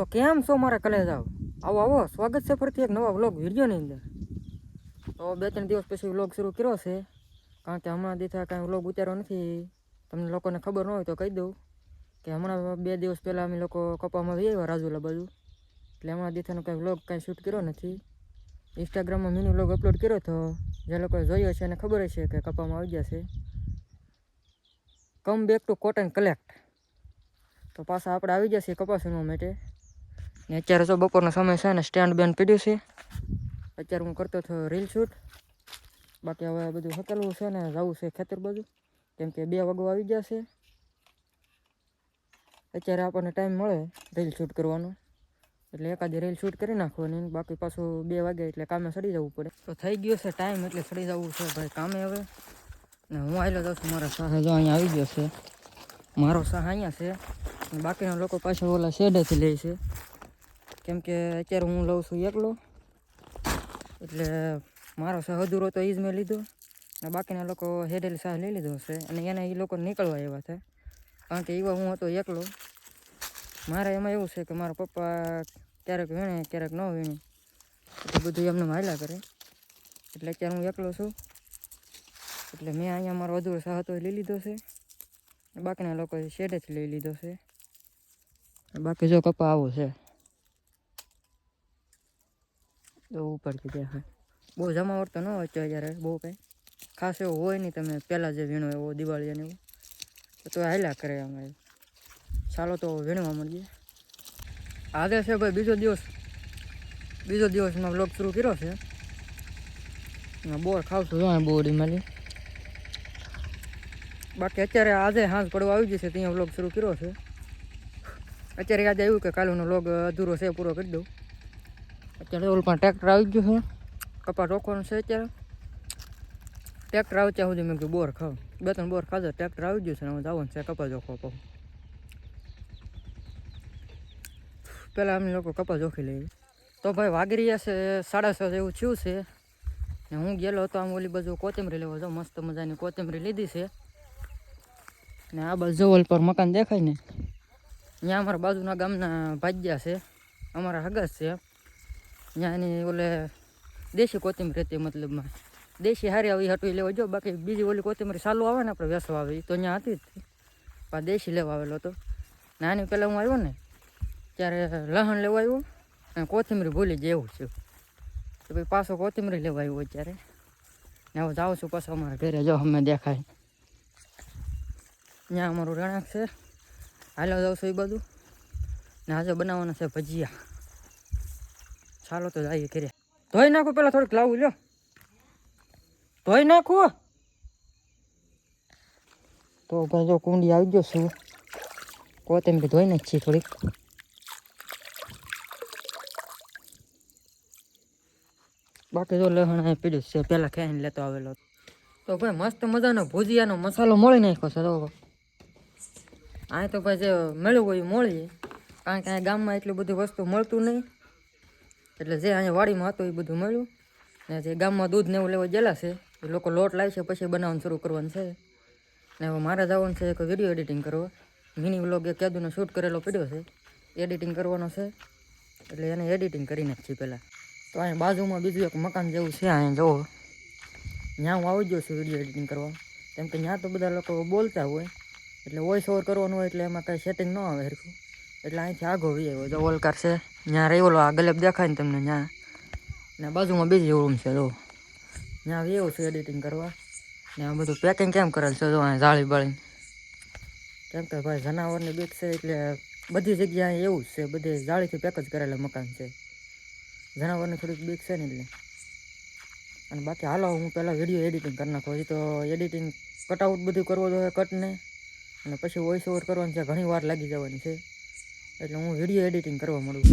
તો કેમ છો મારા કલેજાઓ આવો આવો, સ્વાગત છે ફરીથી એક નવા વ્લોગ વિડીયોની અંદર. તો બે ત્રણ દિવસ પછી વ્લોગ શરૂ કર્યો છે. કારણ કે હમણાં દીથા કાંઈ વ્લોગ ઉતાર્યો નથી. તમને લોકોને ખબર ન હોય તો કહી દઉં કે હમણાં બે દિવસ પહેલાં અમે લોકો કપામાં જઈ આવ્યા રાજુલા બાજુ. એટલે હમણાં દીથાનો કાંઈ વ્લોગ કાંઈ શૂટ કર્યો નથી. ઇન્સ્ટાગ્રામમાં મિની વ્લોગ અપલોડ કર્યો હતો. જે લોકોએ જોયો છે એને ખબર હશે કે કપામાં આવી ગયા છે. Come back to cotton collect તો પાછા આપણે આવી જશે કપાસ કપાસણવા માટે. ને અત્યારે તો બપોરનો સમય છે ને સ્ટેન્ડ બેન્ડ પીડ્યું છે. અત્યારે હું કરતો હતો રીલ શૂટ બાકી હવે બધું હકેલવું છે ને જવું છે ખેતર બાજુ. કેમ કે બે વાગો આવી ગયા છે. અત્યારે આપણને ટાઈમ મળે રીલ શૂટ કરવાનો. એટલે એકાદી રીલ શૂટ કરી નાખવાની બાકી પાછું બે વાગે એટલે કામે સડી જવું પડે. તો થઈ ગયો છે ટાઈમ એટલે સડી જવું છે ભાઈ કામે હવે. ને હું આવેલો જાઉં છું, મારા સાહે જો અહીંયા આવી ગયો છે. મારો સાહ અહીંયા છે. બાકીના લોકો પાછળ ઓલા શેડેથી લે છે. કેમ કે અત્યારે હું લઉં છું એકલો. એટલે મારો શાહ અધૂરો તો એ જ મેં લીધો. અને બાકીના લોકો હેડેલ શાહ લઈ લીધો છે અને એને એ લોકો નીકળવા એવા છે. કારણ કે એવા હું હતો એકલો. મારે એમાં એવું છે કે મારા પપ્પા ક્યારેક વીણે, ક્યારેક ન વીણે. એટલે બધું એમને માયલા કરે. એટલે અત્યારે હું એકલો છું. એટલે મેં અહીંયા મારો અધૂરો સાહ હતો લઈ લીધો છે. બાકીના લોકોએ શેડેથી લઈ લીધો છે. બાકી જો કપા આવું છે. જો ઉપરથી દેખાય બહુ જમાવટ તો ન હોય અત્યારે બહુ કંઈ. ખાસ એવું હોય નહીં, તમે પહેલાં જે વીણો એવો, દિવાળી અને એવું, તો હાલ્યા કરે અમારે ચાલો તો વીણવા મળીએ. આજે છે ભાઈ બીજો દિવસ. બીજો દિવસમાં બ્લોગ શરૂ કર્યો છે. ને બોર ખાવ છું જો બોડી માલી બાકી અત્યારે આજે હાંસ પડવા આવી જશે ત્યાં વ્લોગ શરૂ કર્યો છે. અત્યારે યાદ આવ્યું કે કાલનો વ્લોગ અધૂરો છે, પૂરો કરી દઉં. અત્યારે ઓલું પણ ટ્રેક્ટર આવી ગયું છે. કપા રોકવાનું છે અત્યારે. ટ્રેક્ટર આવે ત્યાં સુધી મેં કીધું બોર ખાવ. બે ત્રણ બોર ખાધો ટ્રેક્ટર આવી ગયું છે ને હવે જવાનું છે કપા જોખવા પાઉં પહેલાં અમે લોકો કપા જોખી લઈએ. તો ભાઈ વાગરી હશે સાડા છ જેવું થયું છે. ને હું ગયેલો હતો આમ ઓલી બાજુ કોથમરી લેવા. જાઉં મસ્ત મજાની કોથમરી લીધી છે. ને આ બાજુ જવલ પર મકાન દેખાય ને. ત્યાં અમારા બાજુના ગામના ભાગ્યા છે. અમારા હગસ છે. ત્યાં એની ઓલે દેશી કોથમીર હતી મતલબમાં. દેશી હારી આવી હટવી લેવા જો, બાકી બીજી ઓલી કોથમરી સાલું આવે ને, આપણે વેસવા આવે. તો ત્યાં હતી જ પણ દેશી લેવા આવેલો હતો. નાની પહેલાં હું આવ્યો ને, ત્યારે લહણ લેવા આવ્યો અને કોથમીર ભૂલી જેવું છે તો ભાઈ પાછો કોથમીર લેવા આવ્યો અત્યારે. ને હવે જાઉં છું પાછો અમારા ઘરે, જો અમે દેખાય. ત્યાં અમારું રહેણાંક છે. હાલો જાઉં છું એ બધું ને આજે બનાવવાના છે ભજીયા. ચાલો તો જઈએ ઘરે. ધોઈ નાખું પેલા થોડીક લાવું, લ્યો. ધોઈ નાખું. તો ભાઈ જો કુંડી આવી ગયો છું. કોથમરી ધોઈ નાખીએ થોડીક. બાકી જો લહણ પીડ્યું છે. પહેલાં ખાઈને લેતો આવેલો. તો ભાઈ મસ્ત મજાનો ભુજિયાનો મસાલો મળી નાખ્યો છે તો આ તો ભાઈ જે મળ્યું હોય મળીએ. કારણ કે અહીં ગામમાં એટલું બધી વસ્તુ મળતું નહીં. એટલે જે અહીંયા વાડીમાં હતું એ બધું મળ્યું. ને જે ગામમાં દૂધ ને એવું લેવા ગયેલા છે, એ લોકો લોટ લાવે છે, પછી બનાવવાનું શરૂ કરવાનું છે. ને હવે મારે જવાનું છે એક વીડિયો એડિટિંગ કરવા. મિની વ્લોગ એક કેદુનો શૂટ કરેલો પડ્યો છે. એડિટિંગ કરવાનો છે. એટલે એને એડિટિંગ કરી નાખીએ પહેલાં. તો અહીંયા બાજુમાં બીજું એક મકાન જેવું છે, અહીંયા જુઓ. ત્યાં હું આવી ગયો છું વીડિયો એડિટિંગ કરવા. કેમ કે ત્યાં તો બધા લોકો બોલતા હોય. એટલે વોઇસ ઓવર કરવાનું હોય એટલે એમાં કાંઈ સેટિંગ ન આવે હરખું. એટલે અહીંથી આગો વી આવ્યો. જો ઓલકાર છે ત્યાં ઓલો આ ગલેબ દેખાય ને તમને ત્યાં ને બાજુમાં બીજી રૂમ છે, જો. ત્યાં એવું છે એડિટિંગ કરવા. ને આ બધું પેકિંગ કેમ કરેલ છે, જો અહીંયા જાળી બાળી કેમ કે ભાઈ જનાવરની બીક છે, એટલે બધી જગ્યાએ એવું જ છે, બધે જાળીથી પેક જ કરેલા મકાન છે. જનાવરની થોડીક બીક છે ને એટલે. અને બાકી હાલો, હું પહેલાં વીડિયો એડિટિંગ કરી નાખું. હજી તો એડિટિંગ કટઆઉટ બધું કરવું જોઈએ કટને અને પછી વોઇસ ઓવર કરવાનું છે, ઘણી વાર લાગી જવાની છે. એટલે હું વીડિયો એડિટિંગ કરવા મળું